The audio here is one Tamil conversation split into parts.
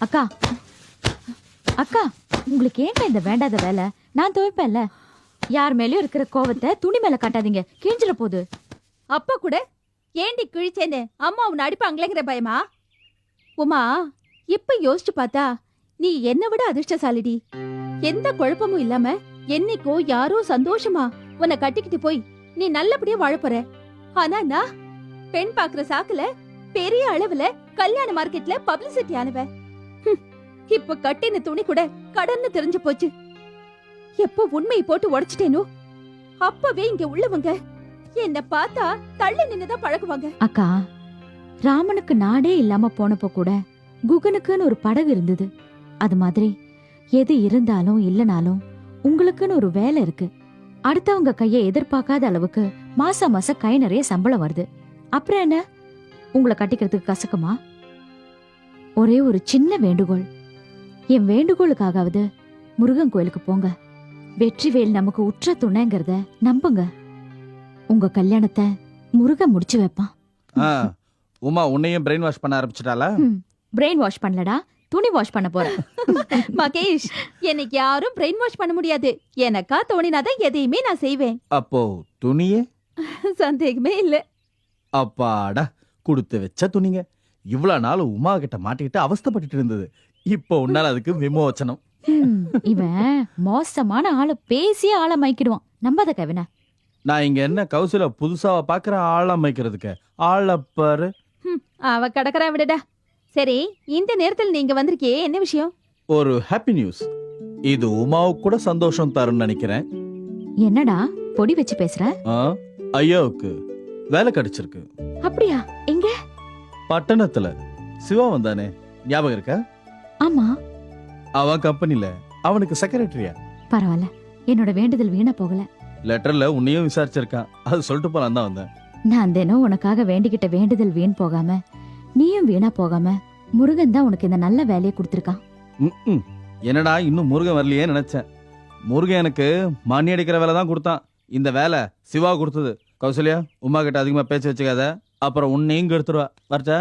அக்கா. அக்கா உங்களுக்கு ஏங்க இந்த வேண்டாத வேலை? நான் துவைப்பேன்ல. யார் மேலயும் இருக்கிற கோவத்தை துணி மேல காட்டாதீங்க. கிழிஞ்சிட போகுது அப்பா கூட ஏண்டி கிழிச்சேன்னு அம்மா உன்னை அடிப்பாங்களேங்கிற பயமா? உமா இப்ப யோசிச்சு பார்த்தா நீ என்னை விட அதிர்ஷ்டசாலிடி. எந்த குழப்பமும் இல்லாம என்னைக்கோ யாரோ சந்தோஷமா உன்னை கட்டிக்கிட்டு போய் நீ நல்லபடியா வாழப்போற ஆனா நான் பெண் பாக்குற சாக்குல பெரிய அளவுல கல்யாண மார்க்கெட்ல பப்ளிசிட்டி ஆனவ. இப்ப கட்டின துணி கூட கடன்னு தெரிஞ்சு போச்சு. எப்ப உண்மையை போட்டு உடைச்சிட்டேனோ அப்பவே இங்க உள்ளவங்க என்ன பார்த்தா தள்ளி நின்னுதான் பழகுவாங்க. அக்கா ராமனுக்கு நாடே இல்லாம போனப்போ கூட குகனுக்குன்னு ஒரு படகு இருந்தது. அது மாதிரி எது இருந்தாலும் இல்லனாலும் உங்களுக்குன்னு ஒரு வேலை இருக்கு. அடுத்தவங்க கையை எதிர்பார்க்காத அளவுக்கு மாசம் மாசம் கை நிறைய சம்பளம் வருது. அப்புறம் என்ன? உங்களை கட்டிக்கிறதுக்கு கசக்குமா? ஒரே ஒரு சின்ன வேண்டுகோள். என் வேண்டுகோளுக்காகவது முருகன் கோயிலுக்கு போங்க. வெற்றிவேல் நமக்கு உற்ற துணைங்கிறத நம்புங்க. உங்க கல்யாணத்தை முருகன் முடிச்சு வைப்பான். உமா உன்னையும் பிரெயின் வாஷ் பண்ண ஆரம்பிச்சிட்டாளா? Brain wash பண்ணலடா. துணி வாஷ் பண்ண போறேன். மகேஷ் எனக்கு யாரும் பிரெயின் வாஷ் பண்ண முடியாது. எனக்கா தோணினாதான் எதையுமே நான் செய்வேன். அப்போ துணியே? சந்தேகமே இல்ல. அப்பாடா கொடுத்து வச்ச துணிங்க. இவ்வளவு நாள் உமா கிட்ட மாட்டிக்கிட்டு அவஸ்தைப்பட்டுட்டு இருந்தது. இப்போ உன்னால அதுக்கு விமோச்சனம். இவன் மோசமான ஆளு பேசிய ஆளை மயக்கிடுவான். நம்பாத கவினா. நான் இங்க என்ன கௌசில புதுசாவா பாக்குற ஆள் அமைக்கிறதுக்கு ஆள பாரு. அவ கடக்கறா விடுடா. சரி இந்த நேரத்தில் நீங்க வந்திருக்கியே என்ன விஷயம்? ஒரு ஹாப்பி நியூஸ் இது உமாவுக்கு கூட சந்தோஷம் தரும்னு நினைக்கிறேன். என்னடா பொடி வச்சு பேசுற? ஆ, ஐயாவுக்கு வேலை கிடைச்சிருக்கு. அப்படியா? எங்க? பட்டணத்துல. சிவா வந்தானே ஞாபகம் இருக்கா? ஆமா. அவன் கம்பெனில அவனுக்கு செக்ரட்டரியா பரவாயில்ல என்னோட வேண்டுதல் வீணா போகல. லெட்டர்ல உன்னையும் விசாரிச்சிருக்கான். அது சொல்லிட்டு போலாம் தான் வந்தேன். நான் தினம் உனக்காக வேண்டிக்கிட்ட வேண்டுதல் வீண் போகாம நீயும் வீணா போகாம முருகன் தான் உனக்கு இந்த நல்ல வேலையை கொடுத்திருக்கான் ம்ம். என்னடா இன்னும் முருகன் வரலையே நினைச்சேன். முருகன் எனக்கு மணி அடிக்கிற வேலை தான் கொடுத்தான். இந்த வேலை சிவா கொடுத்தது. கௌசல்யா உமா கிட்ட அதிகமா பேச்சு வச்சுக்காத. அப்புறம் உன்னையும் இங்க எடுத்துருவா. வரச்சா?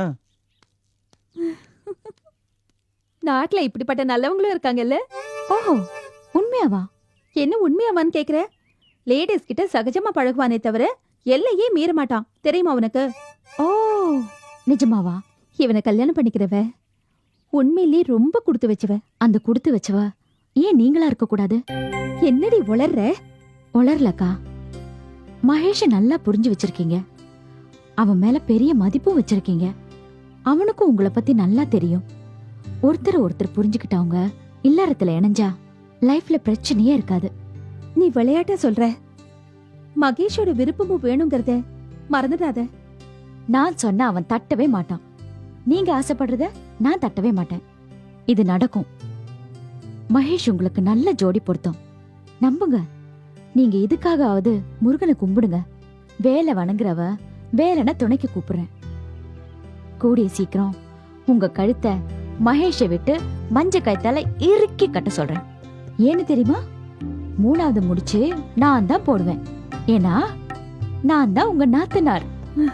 நாட்டுல இப்படிப்பட்ட நல்லவங்களும் இருக்காங்கல்ல? ஓஹோ உண்மையாவா? என்ன உண்மையாவான்னு கேக்குற? லேடிஸ் கிட்ட சகஜமா பழகுவானே தவிர எல்லையே மீற மாட்டான் தெரியுமா உனக்கு? ஓ நிஜமாவா? இவனை கல்யாணம் பண்ணிக்கிறவ? உண்மையிலே ரொம்ப கொடுத்து வச்சவ. அந்த கொடுத்து வச்சவ. ஏன் நீங்களா இருக்க கூடாது? என்னடி உளர்ற? உளர்லக்கா. மகேஷ நல்லா புரிஞ்சு வச்சிருக்கீங்க. அவன் மேல பெரிய மதிப்பும் வச்சிருக்கீங்க. அவனுக்கும் உங்களை பத்தி நல்லா தெரியும். ஒருத்தர் ஒருத்தர் புரிஞ்சுக்கிட்டவங்க இல்லறத்துல இணைஞ்சா லைஃப்ல பிரச்சனையே இருக்காது. நீ விளையாட்டா சொல்ற? மகேஷோட விருப்பமும் வேணுங்கிறத மறந்துடாத. நான் சொன்ன அவன் தட்டவே மாட்டான். நீங்க ஆசைப்படுறத நான் தட்டவே மாட்டேன். இது நடக்கும். மகேஷ் உங்களுக்கு நல்ல ஜோடி பொருத்தம். நம்புங்க. நீங்க இதுக்காகவாவது முருகனை கும்பிடுங்க. வேலை வணங்குறவ வேலைன துணைக்கு கூப்பிடுறேன். கூடிய சீக்கிரம் உங்க கழுத்தை மகேஷை விட்டு மஞ்ச கழுத்தால இறுக்கி கட்ட சொல்றேன். ஏன்னு தெரியுமா? மூணாவது முடிச்சு நான் தான் போடுவேன். ஏன்னா நான் தான் உங்க நாத்தனார். ஹலோ.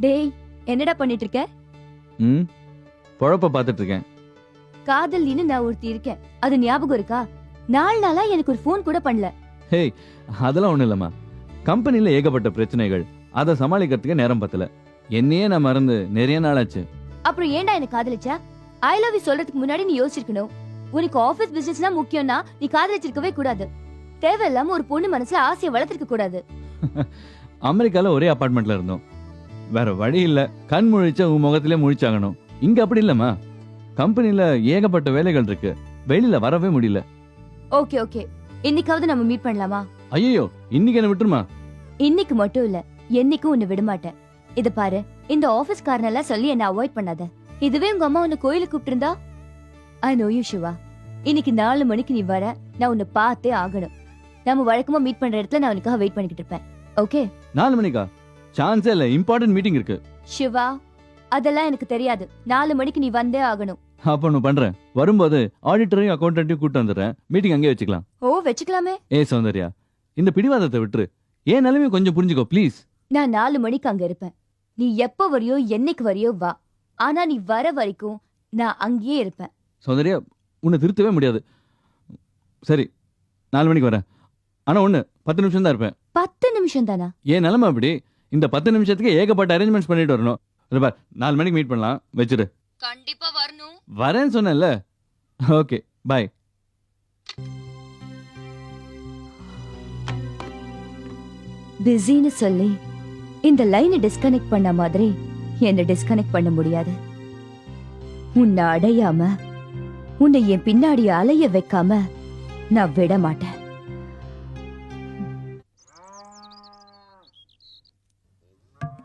டேய் என்னடா பண்ணிட்டு இருக்க ம் பொழப்ப பார்த்துட்டு இருக்கேன் காதல்னு நான் ஒருத்தி இருக்கேன். அது ஞாபகம் இருக்கா? நாலு நாளா எனக்கு ஒரு ஃபோன் கூட பண்ணல. அதெல்லாம் ஒண்ணும் இல்லம்மா கம்பெனில ஏகப்பட்ட பிரச்சனைகள். அதை சமாளிக்கிறதுக்கு நேரம் பத்தல. என்னையே நான் மறந்து நிறைய நாளாச்சு. அப்புறம் ஏன்டா எனக்கு காதலிச்சா? ஐ லவ் யூ சொல்றதுக்கு முன்னாடி நீ யோசிச்சிருக்கணும். உனக்கு ஆபீஸ் பிசினஸ்லாம் முக்கியம்னா நீ காதலிச்சிருக்கவே கூடாது. தேவையில்லாம ஒரு பொண்ணு மனசுல ஆசையை வளர்த்திருக்க கூடாது. அமெரிக்கால ஒரே அபார்ட்மெண்ட்ல இருந்தோம். வேற வழி இல்ல. கண் முழிச்சா உன் முகத்திலே முழிச்சாகணும். இங்க அப்படி இல்லம்மா. கம்பெனில ஏகப்பட்ட வேலைகள் இருக்கு. வெளியில வரவே முடியல. ஓகே ஓகே இன்னைக்காவது நம்ம மீட் பண்ணலாமா? ஐயோ இன்னைக்கு என்ன விட்டுருமா? இன்னைக்கு மட்டும் இல்ல. என்னைக்கும் உன்னை விட மாட்டேன் இத பாரு இந்த ஆபீஸ் காரனெல்லாம் சொல்லி என்ன அவாய்ட் பண்ணாத. இதுவே உங்க அம்மா உன்னை கோயிலுக்கு கூப்பிட்டிருந்தா? ஐ நோ யூ சிவா இன்னைக்கு நாலு மணிக்கு நீ வர நான் உன்னை பார்த்தே ஆகணும். நம்ம வழக்கமா மீட் பண்ற இடத்துல நான் உனக்காக வெயிட் பண்ணிக்கிட்டு இருப்பேன். ஓகே நாலு மணிக்கா? சான்ஸே இல்ல இம்பார்ட்டன்ட் மீட்டிங் இருக்கு. சிவா அதெல்லாம் எனக்கு தெரியாது. நாலு மணிக்கு நீ வந்தே ஆகணும். அப்ப ஒண்ணு பண்றேன். வரும்போது ஆடிட்டரையும் அக்கௌண்டன்ட்டையும் கூட்டு வந்துடுறேன். மீட்டிங் அங்கேயே வச்சுக்கலாம். ஓ வச்சுக்கலாமே. ஏ சௌந்தர்யா இந்த பிடிவாதத்தை விட்டுரு. ஏன் நிலைமையை கொஞ்சம் புரிஞ்சுக்கோ ப்ளீஸ் நான் நாலு மணிக்கு அங்க இருப்பேன். நீ எப்ப வரியோ என்னைக்கு வரியோ வா. ஆனா நீ வர வரைக்கும் நான் அங்கேயே இருப்பேன். சௌந்தர்யா உன்னை திருத்தவே முடியாது. சரி நாலு மணிக்கு வரேன். ஆனா ஒண்ணு பத்து நிமிஷம் தான் இருப்பேன். பத்து நிமிஷம் தானா? ஏன் நிலைமை அப்படி? இந்த பத்து நிமிஷத்துக்கு ஏகப்பட்ட அரேஞ்ச்மெண்ட்ஸ் பண்ணிட்டு வரணும். இல்ல பார் நாலு மணிக்கு மீட் பண்ணலாம். வச்சிரு. கண்டிப்பா வரணும். வரேன்னு சொன்னேன்ல. ஓகே பாய் பிஸின்னு சொல்லி இந்த லைனை டிஸ்கனெக்ட் பண்ண மாதிரி என்ன டிஸ்கனெக்ட் பண்ண முடியாது உன்னை அடையாம உன்னை என் பின்னாடி அலைய வைக்காம நான் விட மாட்டேன்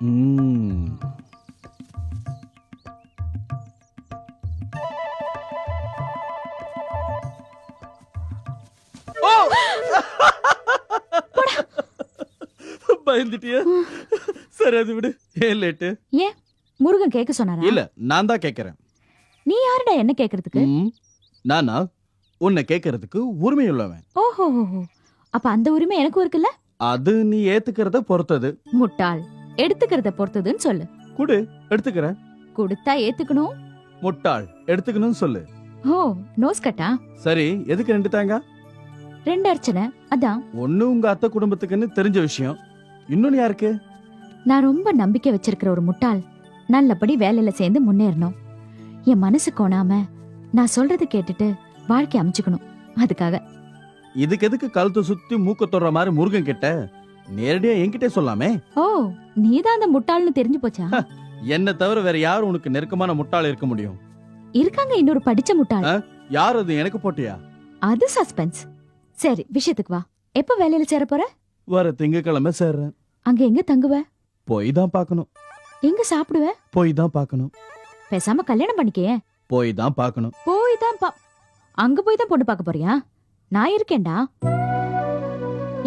ம். சரி அது விடு. ஏன் லேட்டு. முருகன் கேட்க சொன்னாரா? இல்ல நான் தான் கேக்குறேன் நீ யாருடா என்ன கேக்குறதுக்கு ம். நானா? உன்னை கேக்குறதுக்கு உரிமை உள்ளவன் ஓஹோ அப்ப அந்த உரிமை எனக்கும் இருக்குல்ல? அது நீ ஏத்துக்கிறத பொறுத்தது. முட்டாள். எடுத்துக்கிறத பொறுத்ததுன்னு சொல்லு. குடு எடுத்துக்கிறேன். கொடுத்தா ஏத்துக்கணும்? முட்டாள் எடுத்துக்கணும்னு சொல்லு. ஓ நோஸ் கட்டா? சரி எதுக்கு ரெண்டு தேங்கா ரெண்டு அர்ச்சனை அதான். ஒண்ணு உங்க அத்தை குடும்பத்துக்குன்னு தெரிஞ்ச விஷயம். இன்னொன்னு யாருக்கு? நான் ரொம்ப நம்பிக்கை வச்சிருக்கிற ஒரு முட்டாள். நல்லபடி வேலையில சேர்ந்து முன்னேறணும். என் மனசு கோணாம நான் சொல்றது கேட்டுட்டு வாழ்க்கை அமைச்சுக்கணும். அதுக்காக. இதுக்கு எதுக்கு கழுத்தை சுத்தி மூக்க தொடுற மாதிரி முருகன் கிட்ட நேரடியா என்கிட்ட சொல்லாமே? ஓ நீதான் அந்த முட்டாள்னு தெரிஞ்சு போச்சா? என்ன தவிர வேற யாரும் உனக்கு நெருக்கமான முட்டாள் இருக்க முடியும்? இருக்காங்க இன்னொரு படிச்ச முட்டாள். யார் அது? எனக்கு போட்டியா? அது சஸ்பென்ஸ். சரி விஷயத்துக்கு வா. எப்ப வேலையில சேர போற? வர திங்கக்கிழமை சேர்றேன். அங்க எங்க தங்குவ? போய் தான் பார்க்கணும். எங்க சாப்பிடுவ? போய் தான் பார்க்கணும். பேசாம கல்யாணம் பண்ணிக்கே போய் தான் பார்க்கணும். போய் தான் பா அங்க போய் தான் பொண்ணு பார்க்க போறியா? நான் இருக்கேன்டா.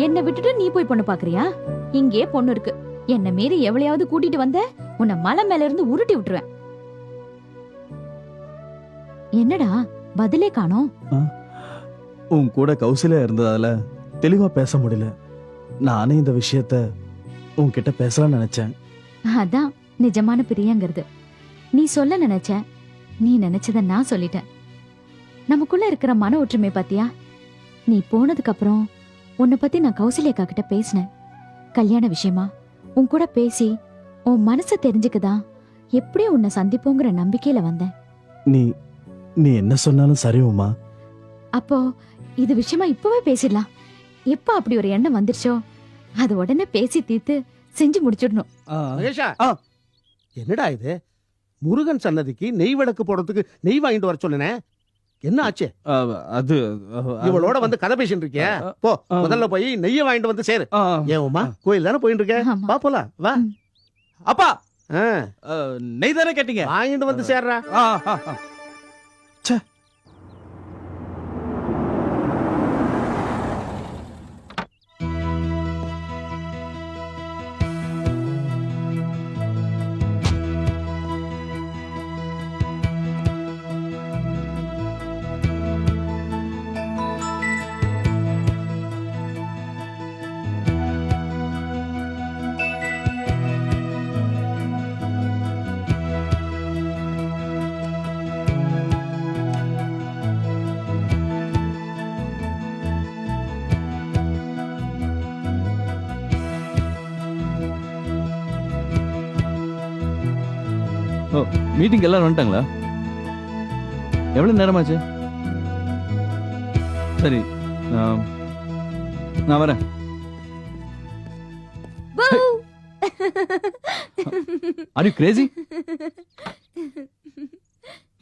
என்னை விட்டுட்டு நீ போய் பொண்ணு பாக்குறியா இங்கே பொண்ணு இருக்கு. என்ன மீறி எவ்வளையாவது கூட்டிட்டு வந்த உன்னை மலை மேல இருந்து உருட்டி விட்டுருவேன். என்னடா பதிலே காணோம். உன் கூட கௌசல்யா இருந்ததால தெளிவா பேச முடியல. நானே இந்த விஷயத்த உன்கிட்ட பேசலாம்னு நினைச்சேன். அதான் நிஜமான பிரியங்கிறது. நீ சொல்ல நினைச்ச நீ நினைச்சத நான் சொல்லிட்டேன். நமக்குள்ள இருக்கிற மன ஒற்றுமை பாத்தியா? நீ போனதுக்கு அப்புறம் உன்னை பத்தி நான் கௌசல்யக்கா கிட்ட பேசினேன். கல்யாண விஷயமா உன் கூட பேசி உன் மனச தெரிஞ்சுக்கதா எப்படியும் உன்னை சந்திப்போங்கிற நம்பிக்கையில வந்தேன். நீ நீ என்ன சொன்னாலும் சரி உமா. அப்போ இது விஷயமா இப்பவே பேசிடலாம். எப்ப அப்படி ஒரு எண்ணம் வந்துருச்சோ? அது உடனே பேசி தீர்த்து செஞ்சு முடிச்சிடணும். மகேஷா. ஆ. என்னடா இது? முருகன் சன்னதிக்கு நெய் விளக்கு போடுறதுக்கு நெய் வாங்கிட்டு வர சொன்னனே என்ன ஆச்சு? அது இவளோட வந்து கதை பேசிட்டு இருக்கிய. போ முதல்ல போய் நெய்ய வாங்கிட்டு வந்து சேரு. ஏன் உமா கோயில் தானே போயிட்டு இருக்க? ஆமா. வா போலாம். வா. அப்பா! ஆ, நெய் தானே கேட்டீங்க? வாங்கிட்டு வந்து சேர்றா. மீட்டிங் எல்லாரும் வந்துட்டாங்களா? எவ்வளவு நேரமாச்சு? சரி நான் வரேன். Are you crazy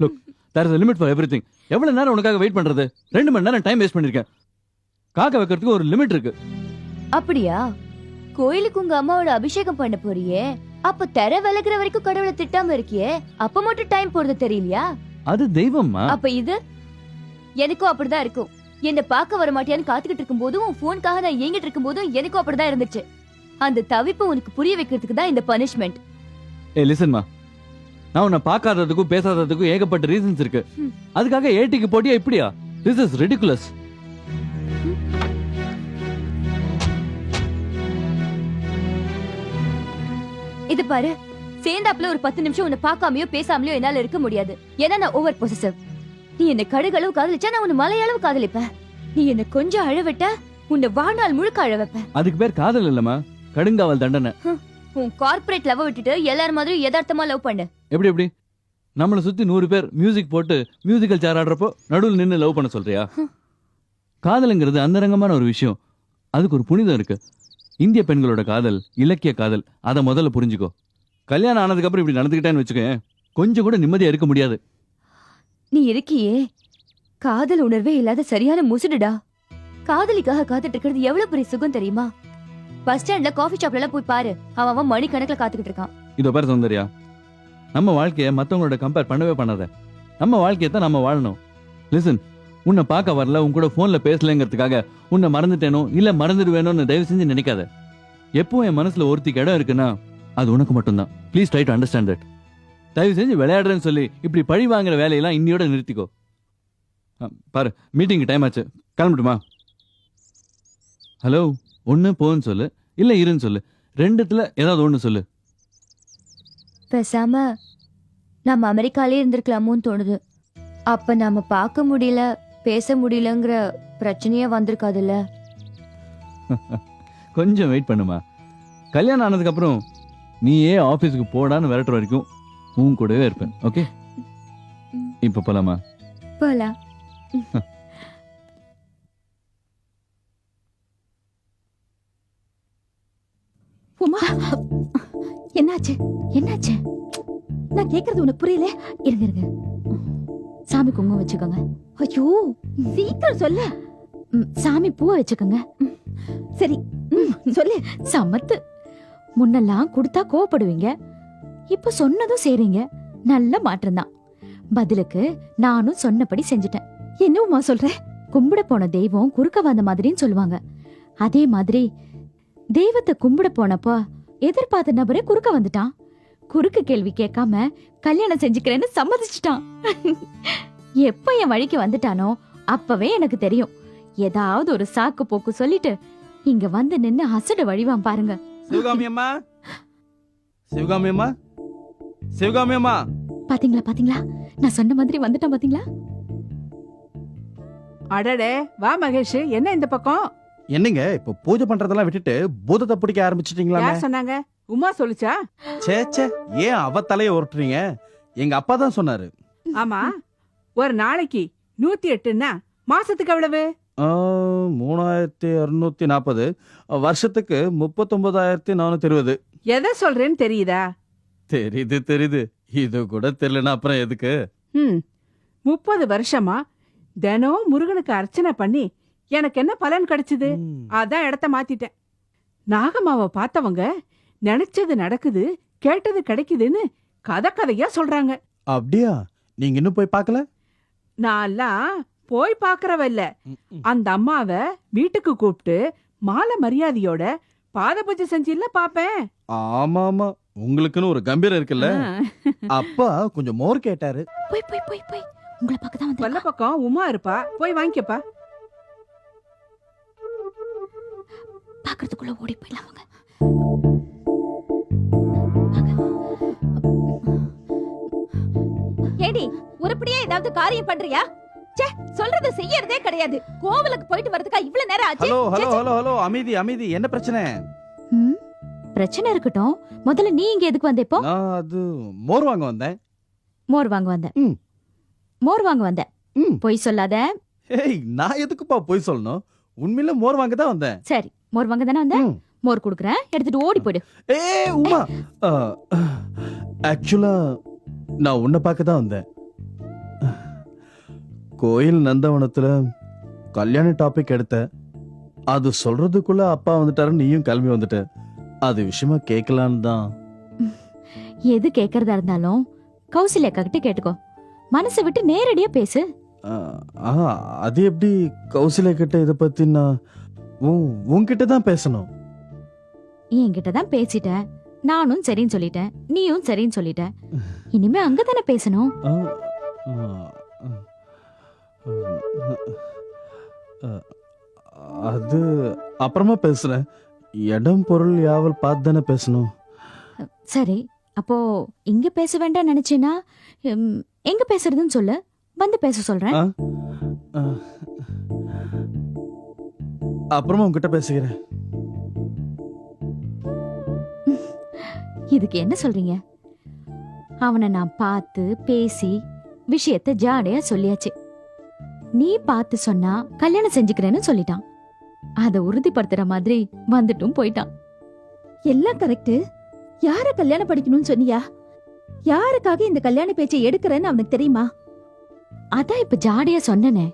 look there is limit for everything எவ்வளவு நேரம் உனக்காக வெயிட் பண்றது? ரெண்டு மணி நேரம் டைம் வேஸ்ட் பண்ணிருக்கேன். காக்க வைக்கிறதுக்கு ஒரு லிமிட் இருக்கு. அப்படியா? கோயிலுக்கு உங்க அம்மாவோட அபிஷேகம் பண்ண போறியே. அப்ப தெர விலகுற வரைக்கும் கடவுளை திட்டாம இருக்கியே? அப்ப மட்டும் டைம் போறது தெரியலையா? அது தெய்வம்மா. அப்ப இது? எனக்கும் அப்படிதான் இருக்கும். என்ன பார்க்க வர மாட்டியான்னு காத்துக்கிட்டு இருக்கும் போதும் உன் போனுக்காக நான் ஏங்கிட்டு இருக்கும் போதும் எனக்கும் அப்படிதான் இருந்துச்சு. அந்த தவிப்பை உனக்கு புரிய வைக்கிறதுக்கு தான் இந்த பனிஷ்மெண்ட் ஏ லிசன்மா நான் உன்னை பார்க்காததுக்கும் பேசாததுக்கும் ஏகப்பட்ட ரீசன்ஸ் இருக்கு. அதுக்காக ஏடிக்கு போட்டியா இப்படியா? திஸ் இஸ் ரெடிகுலஸ் இது பாரு சேர்ந்தாப்புல ஒரு பத்து நிமிஷம் உன்னை பார்க்காமயோ பேசாமலையோ என்னால இருக்க முடியாது. ஏன்னா நான் ஓவர் பொசசிவ் நீ என்ன கடுகளவு காதலிச்சா நான் உன்னை மலையளவு காதலிப்பேன். நீ என்ன கொஞ்சம் அழவிட்ட உன்னை வாழ்நாள் முழுக்க அழ வைப்பேன். அதுக்கு பேர் காதல் இல்லம்மா. கடுங்காவல் தண்டனை. உன் கார்ப்பரேட் லவ் விட்டுட்டு எல்லார் மாதிரியும் யதார்த்தமா லவ் பண்ணு. எப்படி எப்படி? நம்மளை சுத்தி நூறு பேர் மியூசிக் போட்டு மியூசிக்கல் சேர் ஆடுறப்போ நடுவில் நின்று லவ் பண்ண சொல்றியா? காதலுங்கிறது அந்தரங்கமான ஒரு விஷயம். அதுக்கு ஒரு புனிதம் இருக்கு. இந்திய பெண்களோட காதல் இலக்கிய காதல் அதை முதல்ல புரிஞ்சுக்கோ. கல்யாணம் ஆனதுக்கு அப்புறம் இப்படி நடந்துக்கிட்டேன்னு வச்சுக்கோயேன் கொஞ்சம் கூட நிம்மதியா இருக்க முடியாது. நீ இருக்கியே? காதல் உணர்வே இல்லாத சரியான முசுடுடா. காதலிக்காக காத்துட்டு இருக்கிறது எவ்வளவு பெரிய சுகம் தெரியுமா? பஸ் ஸ்டாண்ட்ல காஃபி ஷாப்ல எல்லாம் போய் பாரு. அவன் அவன் மணிக்கணக்குல காத்துக்கிட்டு இருக்கான். இதோ பேர் சௌந்தர்யா. நம்ம வாழ்க்கையை மற்றவங்களோட கம்பேர் பண்ணவே பண்ணாத. நம்ம வாழ்க்கையை தான் நம்ம வாழணும். லிசன் உன்னை பார்க்க வரல உன் கூட ஃபோனில் பேசலைங்கிறதுக்காக உன்னை மறந்துட்டேனோ இல்லை மறந்துடுவேணும்னு தயவு செஞ்சு நினைக்காத. எப்போ என் மனசில் ஒருத்திக்கு இடம் இருக்குன்னா அது உனக்கு மட்டும்தான். Please try to understand that தயவு செஞ்சு விளையாடுறேன்னு சொல்லி இப்படி பழி வாங்குற வேலையெல்லாம் இன்னியோட நிறுத்திக்கோ. ஆ, பாரு மீட்டிங்க்கு டைம் ஆச்சு. கிளம்பட்டுமா? ஹலோ ஒன்று போன்னு சொல்லு இல்லை இருன்னு சொல்லு. ரெண்டுத்தில் ஏதாவது ஒன்று சொல்லு. பேசாம நம்ம அமெரிக்காலே இருந்திருக்கலாமோன்னு தோணுது. அப்ப நாம பார்க்க முடியல. பேச முடியலங்கிற பிரச்சனையே வந்திருக்காதுல்ல? கொஞ்சம் வெயிட் பண்ணுமா. கல்யாணம் ஆனதுக்கு அப்புறம் நீயே ஆபீஸ்க்கு போடான்னு விரட்டுற வரைக்கும் உன் கூடவே இருப்பேன் ஓகே இப்ப போலாமா? போலாம். உமா என்னாச்சு? என்னாச்சு? நான் கேக்குறது உனக்கு புரியல? இருங்க இருங்க. சாமி குங்குமம் வச்சுக்கோங்க. ஐயோ சீக்கிரம் சொல்லு. ம், சாமி பூவை வச்சுக்கோங்க. சரி ம், சொல்லு. சமத்து. முன்னெல்லாம் கொடுத்தா கோவப்படுவீங்க. இப்ப சொன்னதும் செய்றீங்க நல்ல மாற்றம்தான். பதிலுக்கு நானும் சொன்னபடி செஞ்சுட்டேன். என்னவுமா சொல்ற? கும்பிட போன தெய்வம் குறுக்க வந்த மாதிரின்னு சொல்லுவாங்க. அதே மாதிரி தெய்வத்தை கும்பிட போனப்போ எதிர்பார்த்த நபரே குறுக்க வந்துட்டான். குறுக்கு கேள்வி கேட்காம கல்யாணம் செஞ்சுக்கிறேன்னு சம்மதிச்சிட்டான். எப்ப என் வழிக்கு வந்துட்டானோ அப்பவே எனக்கு தெரியும். ஏதாவது ஒரு சாக்கு போக்கு சொல்லிட்டு இங்க வந்து நின்னு அசடு வழிவான் பாருங்க. சிவகாமி அம்மா. சிவகாமி அம்மா. சிவகாமி அம்மா. பாத்தீங்களா பாத்தீங்களா? நான் சொன்ன மாதிரி வந்துட்டான் பாத்தீங்களா? அடடே வா மகேஷ் என்ன இந்த பக்கம்? என்னங்க இப்ப பூஜை பண்றதெல்லாம் விட்டுட்டு பூதத்தை பிடிக்க ஆரம்பிச்சிட்டீங்களா சொன்னாங்க? உமா சொல்லுச்சா? சே சே ஏன் அவ தலைய உருட்டுறீங்க? எங்க அப்பா தான் சொன்னாரு. ஆமா ஒரு நாளைக்கு நூத்தி எட்டுன்னா மாசத்துக்கு எவ்வளவு? ஆ, மூணாயிரத்தி அறுநூத்தி நாற்பது வருஷத்துக்கு முப்பத்தொன்பதாயிரத்தி நானூத்தி இருபது. எதை சொல்றேன்னு தெரியுதா? தெரியுது தெரியுது. இது கூட தெரியலனா அப்புறம் எதுக்கு? ம் முப்பது வருஷமா தினம் முருகனுக்கு அர்ச்சனை பண்ணி எனக்கு என்ன பலன் கிடைச்சது? ம். அதான் இடத்த மாத்திட்டேன். நாகம்மாவை பார்த்தவங்க நினைச்சது நடக்குது கேட்டது கிடைக்குதுன்னு கதை கதையா சொல்றாங்க. அப்படியா? நீங்க இன்னும் போய் பார்க்கல? நான்லாம் போய் பாக்குறவ இல்ல. அந்த அம்மாவை வீட்டுக்கு கூப்பிட்டு மாலை மரியாதையோட பாத பூஜை செஞ்சில்ல பாப்பேன். ஆமா ஆமா உங்களுக்குன்னு ஒரு கம்பீரம் இருக்குல்ல. அப்பா கொஞ்சம் மோர் கேட்டாரு. போய் போய் போய் போய். உங்களை பக்கம் தான் கொல்ல வந்து பக்கம் உமா இருப்பா. போய் வாங்கிக்கப்பா. பாக்குறதுக்குள்ள ஓடி போயிடலாம் உருப்படியா ஏதாவது காரியம் பண்றியா? ச்சே சொல்றத செய்யறதே கிடையாது. கோவிலுக்கு போயிட்டு வரதுக்கா இவ்வளவு நேரம் ஆச்சு? ஹலோ ஹலோ ஹலோ ஹலோ அமைதி அமைதி. என்ன பிரச்சனை? ம், பிரச்சனை இருக்கட்டும். முதல்ல நீ இங்க எதுக்கு வந்த இப்போ? நான் அது மோர் வாங்க வந்தேன். மோர் வாங்க வந்த ம். மோர் வாங்க வந்த ம். பொய் சொல்லாத. ஏய் நான் எதுக்குப்பா போய் சொல்லணும்? உண்மையில மோர் வாங்க தான் வந்தேன். சரி மோர் வாங்க தானே வந்த ம். மோர் குடுக்குறேன். எடுத்துட்டு ஓடி போயிடு. ஏய் உமா. ஆக்சுவலா நான் உன்னை பார்க்க தான் வந்தேன். கோயில் நந்தவனத்துல கல்யாண டாபிக் எடுத்த அது சொல்றதுக்குள்ள அப்பா வந்துட்டாரு நீயும் கிளம்பி வந்துட்ட. அது விஷயமா கேட்கலான்னு தான். எது கேக்குறதா இருந்தாலும் கௌசல்யா கிட்ட கேட்டுக்கோ. மனசை விட்டு நேரடியா பேசு. ஆ அது எப்படி கௌசல்யா கிட்ட இதை பத்தி நான் உன் உன்கிட்ட தான் பேசணும். என்கிட்ட தான் பேசிட்ட நானும் சரின்னு சொல்லிட்டேன். நீயும் சரின்னு சொல்லிட்ட. இனிமே அங்கதானே பேசணும்? ஆ, ஆ, ஆ, அது அப்புறமா பேசுறேன். இடம் பொருள் யாவல் பார்த்து தானே பேசணும். சரி அப்போ இங்க பேச வேண்டாம் நினைச்சேனா எங்க பேசுறதுன்னு சொல்லு. வந்து பேச சொல்றேன். அப்புறமா உன்கிட்ட பேசுகிறேன் இதுக்கு என்ன சொல்றீங்க? அவனை நான் பார்த்து பேசி விஷயத்த ஜாடையா சொல்லியாச்சு. நீ பார்த்து சொன்னா கல்யாணம் செஞ்சுக்கிறேன்னு சொல்லிட்டான். அதை உறுதிப்படுத்துற மாதிரி வந்துட்டும் போயிட்டான். எல்லாம் கரெக்ட் யார கல்யாணம் படிக்கணும்னு சொன்னியா? யாருக்காக இந்த கல்யாண பேச்சை எடுக்கிறேன்னு அவனுக்கு தெரியுமா? அதான் இப்ப ஜாடியா சொன்னனே.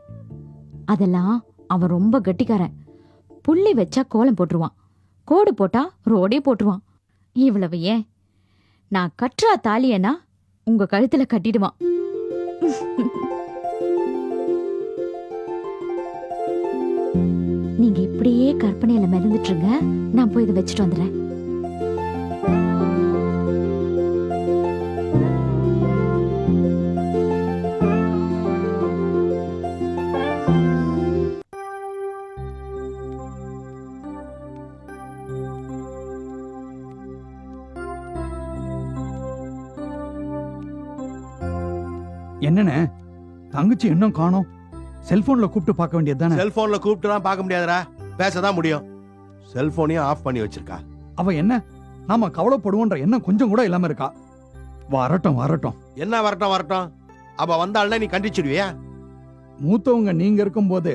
அதெல்லாம் அவன் ரொம்ப கெட்டிக்காரன். புள்ளி வச்சா கோலம் போட்டுருவான். கோடு போட்டா ரோடே போட்டுருவான். இவ்வளவு ஏன்? நான் கற்றா தாலியனா உங்க கழுத்துல கட்டிடுவான். இப்படியே கற்பனையில மிதந்துட்டுருங்க. நான் போய் இதை வச்சுட்டு வந்துடுறேன். என்னண்ணே? தங்கச்சி இன்னும் காணோம். செல்போன்ல கூப்பிட்டு பார்க்க வேண்டியது தானே? செல்போன்ல கூப்பிட்டுலாம் பார்க்க முடியாதுடா. பேசதான் முடியும். செல்போனையும் ஆஃப் பண்ணி வச்சிருக்கா. அவ என்ன? நாம கவலைப்படுவோன்ற எண்ணம் கொஞ்சம் கூட இல்லாம இருக்கா? வரட்டும் வரட்டும். என்ன வரட்டும் வரட்டும்? அவ வந்தாள்னா நீ கண்டிச்சிடுவியா? மூத்தவங்க நீங்க இருக்கும்போது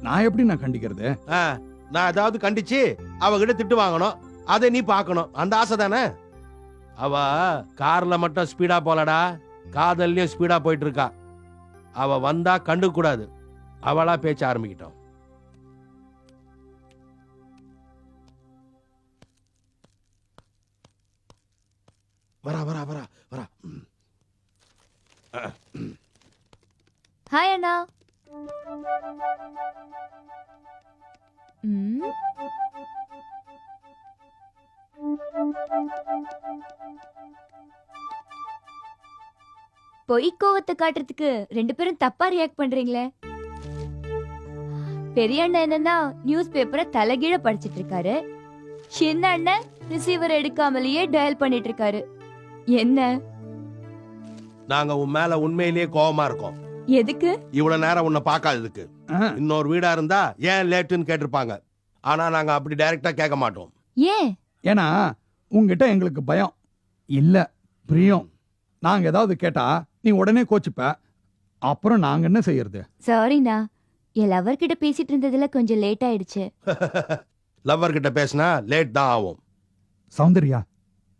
நான் எப்படி நான் கண்டிக்கிறது? நான் ஏதாவது கண்டிச்சு அவகிட்ட திட்டு வாங்கணும். அதை நீ பார்க்கணும். அந்த ஆசை தானே? அவ கார்ல மட்டும் ஸ்பீடா போலடா காதல்லையும் ஸ்பீடா போயிட்டு இருக்கா. அவ வந்தா கண்டுக்க கூடாது. அவளா பேச்ச ஆரம்பிக்கிட்டோம். வரா வரா வரா வரா. ஹாய் அண்ணா. பொய் கோவத்தை காட்டுறதுக்கு ரெண்டு பேரும் தப்பா ரியாக்ட் பண்றீங்களே. பெரிய அண்ணன் என்னன்னா நியூஸ் பேப்பரை தலைகீழ படிச்சிட்டு இருக்காரு. சின்ன அண்ணன் ரிசீவர் எடுக்காமலேயே டயல் பண்ணிட்டு இருக்காரு. என்ன? நாங்க உன் மேல உண்மையிலேயே கோவமா இருக்கோம். எதுக்கு? இவ்வளவு நேரம் உன்னை பார்க்காததுக்கு. ஆ, இன்னொரு வீடா இருந்தா ஏன் லேட்டுன்னு கேட்டிருப்பாங்க. ஆனா நாங்க அப்படி டைரக்டா கேட்க மாட்டோம். ஏன்? ஏன்னா உங்ககிட்ட எங்களுக்கு பயம். இல்ல பிரியம். நாங்க ஏதாவது கேட்டா நீ உடனே கோச்சுப்ப. அப்புறம் நாங்க என்ன செய்யறது? சாரிண்ணா என் லவர் கிட்ட பேசிட்டு இருந்ததுல கொஞ்சம் லேட் ஆயிடுச்சு. லவ்வர் கிட்ட பேசினா லேட் தான் ஆகும். சௌந்தர்யா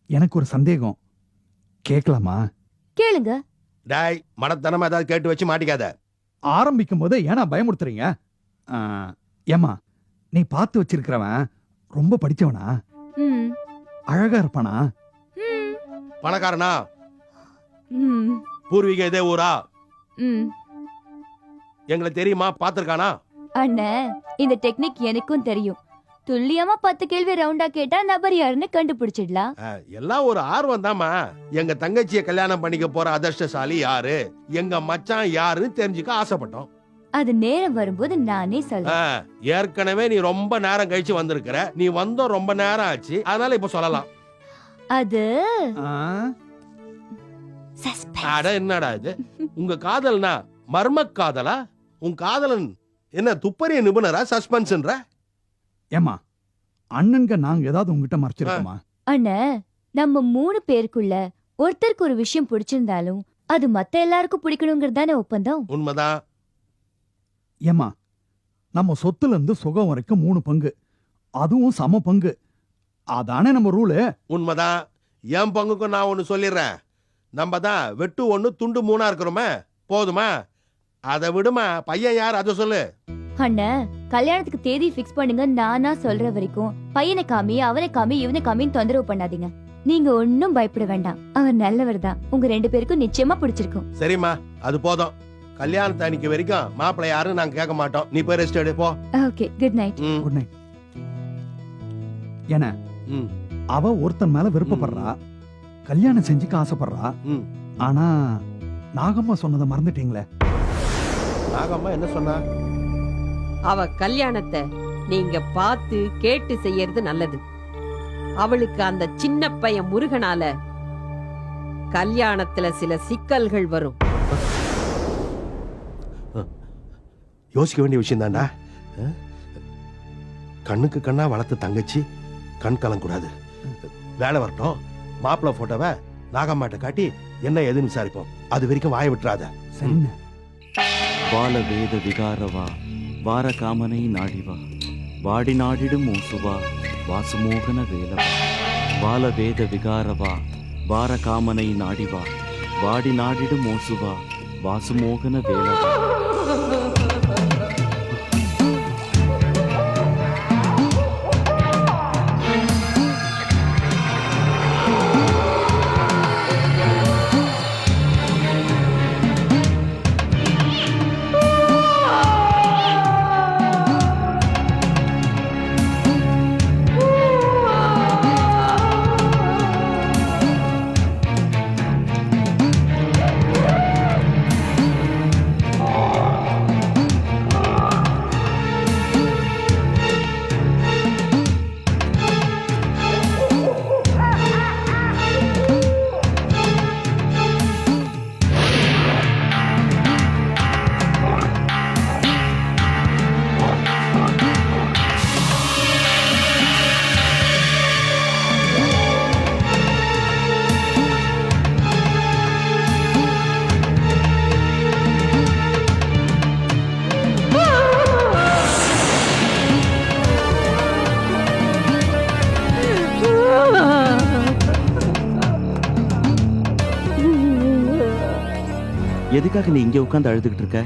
எனக்கு ஒரு சந்தேகம். கேட்கலாமா கேளுங்க. டாய் மடத்தனமா ஏதாவது கேட்டு வச்சு மாட்டிக்காத. ஆரம்பிக்கும் போது ஏன்னா பயமுறுத்துறீங்க? ஆ, ஏம்மா நீ பார்த்து வச்சிருக்கிறவன் ரொம்ப படிச்சவனா? ம், அழகா இருப்பானா? ம், பணக்காரனா? ம், பூர்வீக இதே ஊரா? ம். எங்களுக்கு தெரியுமா? பாத்திருக்கானா அண்ணே இந்த டெக்னிக் எனக்கும் தெரியும். துல்லியமா பத்து கேள்வி ரவுண்டா கேட்டா நபர் யாருன்னு கண்டுபிடிச்சிடலாம். எல்லாம் ஒரு ஆர்வம் தாமா எங்க தங்கச்சிய கல்யாணம் பண்ணிக்க போற அதிர்ஷ்டசாலி யாரு? எங்க மச்சான் யாருன்னு தெரிஞ்சுக்க ஆசைப்பட்டோம். அது நேரம் வரும்போது நானே சொல்றேன். ஆ, ஏற்கனவே நீ ரொம்ப நேரம் கழிச்சு வந்திருக்கிற. நீ வந்தோம் ரொம்ப நேரம் ஆச்சு. அதனால இப்ப சொல்லலாம். அது. அட என்னடா இது? உங்க காதல்னா மர்ம காதலா? உன் காதலன் என்ன துப்பறிய நிபுணரா சஸ்பென்ஸ்ன்ற? ஏம்மா அண்ணன்க நாங்க ஏதாவது உங்ககிட்ட மறைச்சிருக்கோமா? அண்ணே நம்ம மூணு பேருக்குள்ள ஒருத்தருக்கு ஒரு விஷயம் பிடிச்சிருந்தாலும் அது மத்த எல்லாருக்கும் பிடிக்கணுங்கிறது தானே ஒப்பந்தம்? உண்மைதான். ஏம்மா நம்ம சொத்துல இருந்து சுகம் வரைக்கும் மூணு பங்கு அதுவும் சம பங்கு. அதானே நம்ம ரூலு? உண்மைதான். என் பங்குக்கும் நான் ஒன்னு சொல்லிடுறேன். நம்ம தான் வெட்டு ஒண்ணு துண்டு மூணா இருக்கிறோமே போதுமா? அதை விடுமா? பையன் யார்? அதை சொல்லு. அண்ணே கல்யாணத்துக்கு தேதி ஃபிக்ஸ் பண்ணுங்க நானா சொல்ற வரைக்கும். பையனை காமி அவனை காமி இவனை காமின்னு தொந்தரவு பண்ணாதீங்க. நீங்க ஒன்னும் பயப்பட வேண்டாம். அவர் நல்லவர் தான். உங்க ரெண்டு பேருக்கும் நிச்சயமா பிடிச்சிருக்கும். சரிம்மா அது போதும். கல்யாணத்து அன்னைக்கு வரைக்கும் மாப்பிள்ளை யாருன்னு நாங்க கேட்க மாட்டோம். நீ போய் ரெஸ்ட் எடு போ. ஓகே குட் நைட் ம். குட் நைட் என்ன ம். அவ ஒருத்தன் மேல விருப்பப்படுறா. கல்யாணம் செஞ்சுக்க ஆசைப்படுறா. ம். ஆனா நாகம்மா சொன்னதை மறந்துட்டீங்களே? நாகம்மா என்ன சொன்னா? அவ கல்யாணத்தை நீங்க பார்த்து கேட்டு செய்யறது நல்லது. அவளுக்கு அந்த சின்ன பையன் முருகனால கல்யாணத்துல சில சிக்கல்கள் வரும். யோசிக்க வேண்டிய விஷயம் தாண்டா கண்ணுக்கு கண்ணா வளர்த்து தங்கச்சி கண் கலங்கக்கூடாது வேலை வரட்டும். மாப்பிள்ள போட்டோவை நாகம்மாட்ட காட்டி என்ன ஏதுன்னு விசாரிப்போம். அது வரைக்கும் வாய விட்டுறாத. சரிண்ண. பால வேத விகாரவா? வாரகாமனை நாடிவா. வாடி நாடிடும் ஓசுவா வாசுமோகன வேலவா. பாலவேத விகாரவா வாரகாமனை நாடிவா. வாடி நாடிடும் ஓசுவா வாசுமோகன வேலவா. எதுக்காக நீ இங்க உட்கார்ந்து அழுதுகிட்டு இருக்க?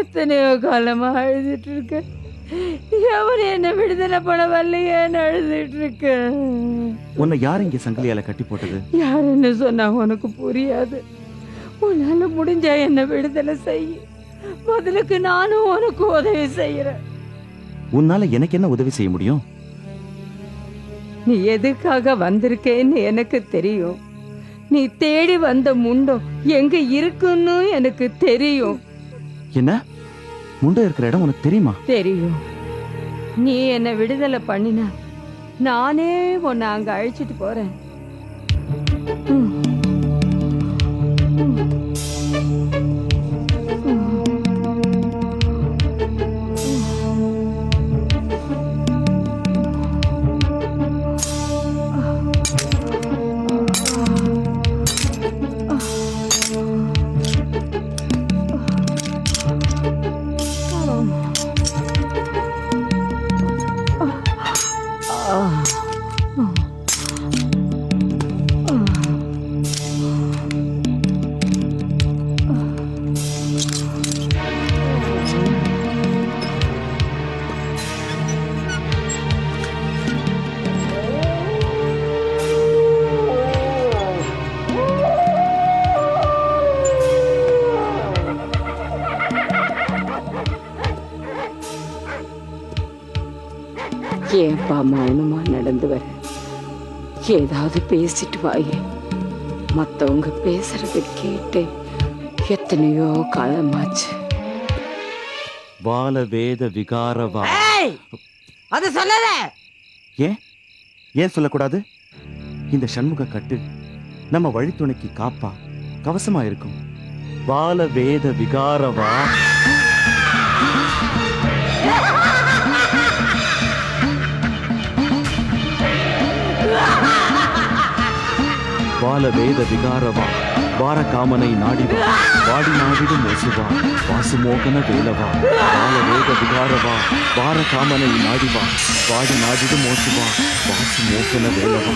எத்தனையோ காலமா அழுதுட்டு இருக்க. எவன் என்ன விடுதலை பண்ண வரலையேன்னு அழுதுட்டு இருக்க. உன்னை யார் இங்க சங்கிலியால கட்டி போட்டது? யார் என்ன சொன்னா உனக்கு புரியாது. உன்னால முடிஞ்சா என்ன விடுதலை செய். பதிலுக்கு நானும் உனக்கு உதவி செய்யறேன். உன்னால எனக்கு என்ன உதவி செய்ய முடியும்? நீ எதுக்காக வந்திருக்கேன்னு எனக்கு தெரியும். நீ தேடி வந்த முண்டம் எங்க இருக்குன்னு எனக்கு தெரியும். என்ன? முண்டை இருக்கிற இடம் உனக்கு தெரியுமா? தெரியும். நீ என்ன விடுதலை பண்ணின. நானே உன்னை அங்க அழைச்சிட்டு போறேன். ஏதாவது பேசிட்டு வாயே. மற்றவங்க பேசுறத கேட்டு எத்தனையோ காலமாச்சு. பாலவேத விகாரவா அது சொல்லல. ஏன்? ஏன் சொல்லக்கூடாது? இந்த சண்முக கட்டு நம்ம வழித்துணைக்கு காப்பா. கவசமா இருக்கும். பாலவேத விகாரவா பால வேத விகாரவா வாரகாமனை நாடிவா? வாடி நாடிடும் ஒசுவா? வாசுமோகன வேலவா? பால வேத விகாரவா வாரகாமனை நாடிவா? வாடி நாடிடும் ஒசுவா? வாசுமோகன வேலவா?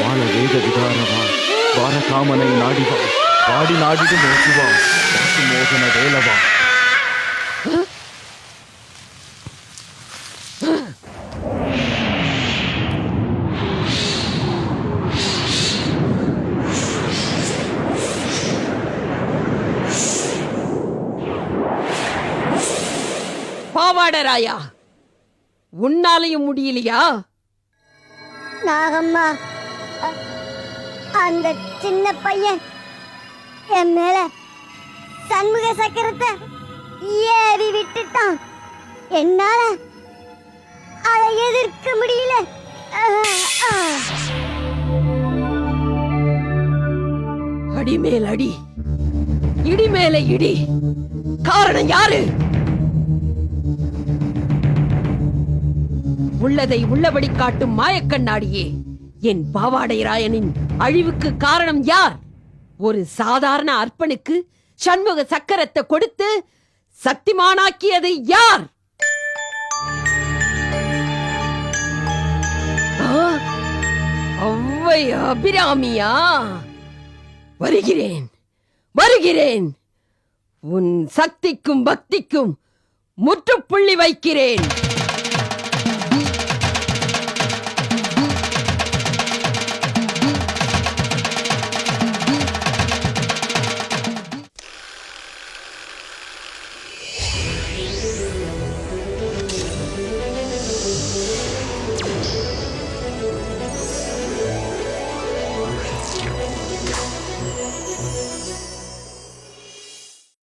பால வேத விகாரவா வாரகாமனை நாடிவா? வாடி நாடிடும் ஒசுவா? வாசுமோகன வேலவா? செய்கிறாயா உன்னாலையும் முடியலையா? நாகம்மா அந்த சின்ன பையன் என் மேல சண்முக சக்கரத்தை ஏறி விட்டுட்டான். என்னால அதை எதிர்க்க முடியல. அடி மேல் அடி இடி மேல இடி. காரணம் யாரு? உள்ளதை உள்ளபடி காட்டும் மாயக்கண்ணாடியே. என் பாவாடை ராயனின் அழிவுக்கு காரணம் யார்? ஒரு சாதாரண அற்பனுக்கு சண்முக சக்கரத்தை கொடுத்து சக்திமானாக்கியது யார்? ஆ, அபிராமியா? வருகிறேன் வருகிறேன். உன் சக்திக்கும் பக்திக்கும் முற்றுப்புள்ளி வைக்கிறேன்.